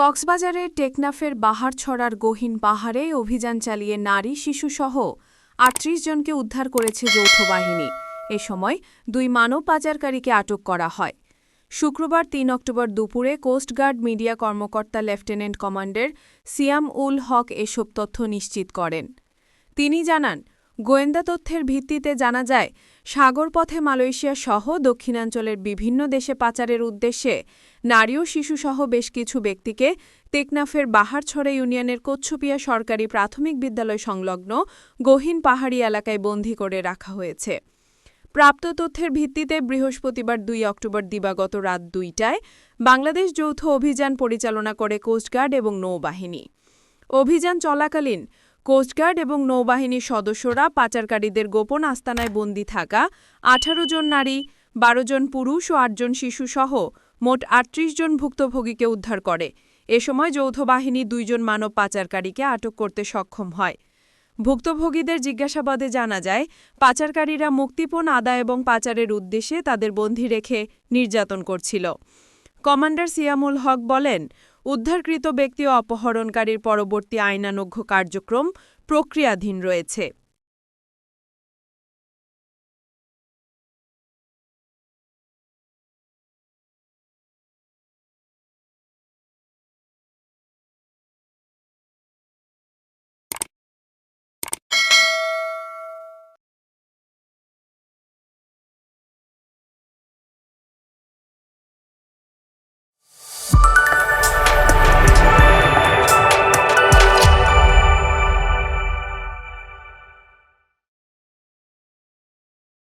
কক্সবাজারের টেকনাফের বাহার ছড়ার গহীন পাহাড়ে অভিযান চালিয়ে নারী, শিশুসহ আটত্রিশ জনকে উদ্ধার করেছে যৌথ বাহিনী। এ সময় দুই মানব পাচারকারীকে আটক করা হয়। শুক্রবার তিন অক্টোবর দুপুরে কোস্টগার্ড মিডিয়া কর্মকর্তা লেফটেন্যান্ট কমান্ডার সিয়াম উল হক এসব তথ্য নিশ্চিত করেন। তিনি জানান গোয়েন্দা তথ্যের ভিত্তিতে জানা যায়, সাগরপথে মালয়েশিয়া সহ দক্ষিণাঞ্চলের বিভিন্ন দেশে পাচারের উদ্দেশ্যে নারী ও শিশুসহ বেশ কিছু ব্যক্তিকে টেকনাফের বাহারছড়া ইউনিয়নের কচ্ছুপিয়া সরকারি প্রাথমিক বিদ্যালয় সংলগ্ন গহীন পাহাড়ি এলাকায় বন্দী করে রাখা হয়েছে। প্রাপ্ত তথ্যের ভিত্তিতে বৃহস্পতিবার দুই অক্টোবর দিবাগত রাত দুইটায় বাংলাদেশ যৌথ অভিযান পরিচালনা করে কোস্টগার্ড এবং নৌবাহিনী। অভিযান চলাকালীন কোস্টগার্ড এবং নৌবাহিনীর সদস্যরা পাচারকারীদের গোপন আস্তানায় বন্দী থাকা আঠারো জন নারী, বারো জন পুরুষ ও আটজন শিশুসহ মোট আটত্রিশ জন ভুক্তভোগীকে উদ্ধার করে। এ সময় যৌথ বাহিনী দুইজন মানব পাচারকারীকে আটক করতে সক্ষম হয়। ভুক্তভোগীদের জিজ্ঞাসাবাদে জানা যায়, পাচারকারীরা মুক্তিপণ, আদায় এবং পাচারের উদ্দেশ্যে তাদের বন্দী রেখে নির্যাতন করছিল। কমান্ডার সিয়ামুল হক বলেন উদ্ধারকৃত ব্যক্তি ও অপহরণকারীর পরবর্তী আইনানুঘ্য কার্যক্রম প্রক্রিয়াধীন রয়েছে।